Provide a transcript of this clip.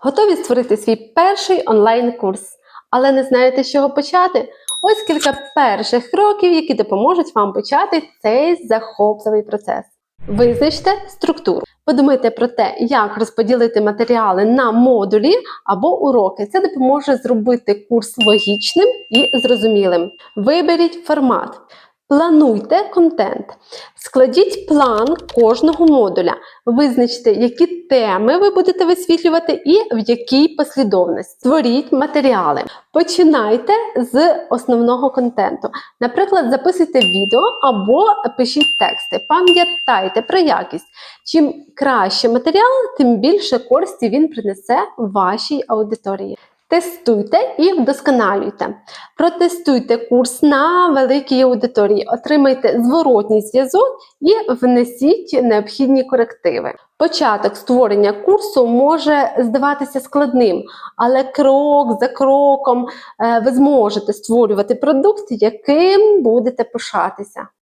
Готові створити свій перший онлайн-курс, але не знаєте, з чого почати? Ось кілька перших кроків, які допоможуть вам почати цей захопливий процес. Визначте структуру. Подумайте про те, як розподілити матеріали на модулі або уроки. Це допоможе зробити курс логічним і зрозумілим. Виберіть формат. Плануйте контент, складіть план кожного модуля, визначте, які теми ви будете висвітлювати і в якій послідовності. Створіть матеріали. Починайте з основного контенту. Наприклад, записуйте відео або пишіть тексти. Пам'ятайте про якість. Чим краще матеріал, тим більше користі він принесе вашій аудиторії. Тестуйте і вдосконалюйте. Протестуйте курс на великій аудиторії, отримайте зворотній зв'язок і внесіть необхідні корективи. Початок створення курсу може здаватися складним, але крок за кроком е, ви зможете створювати продукт, яким будете пишатися.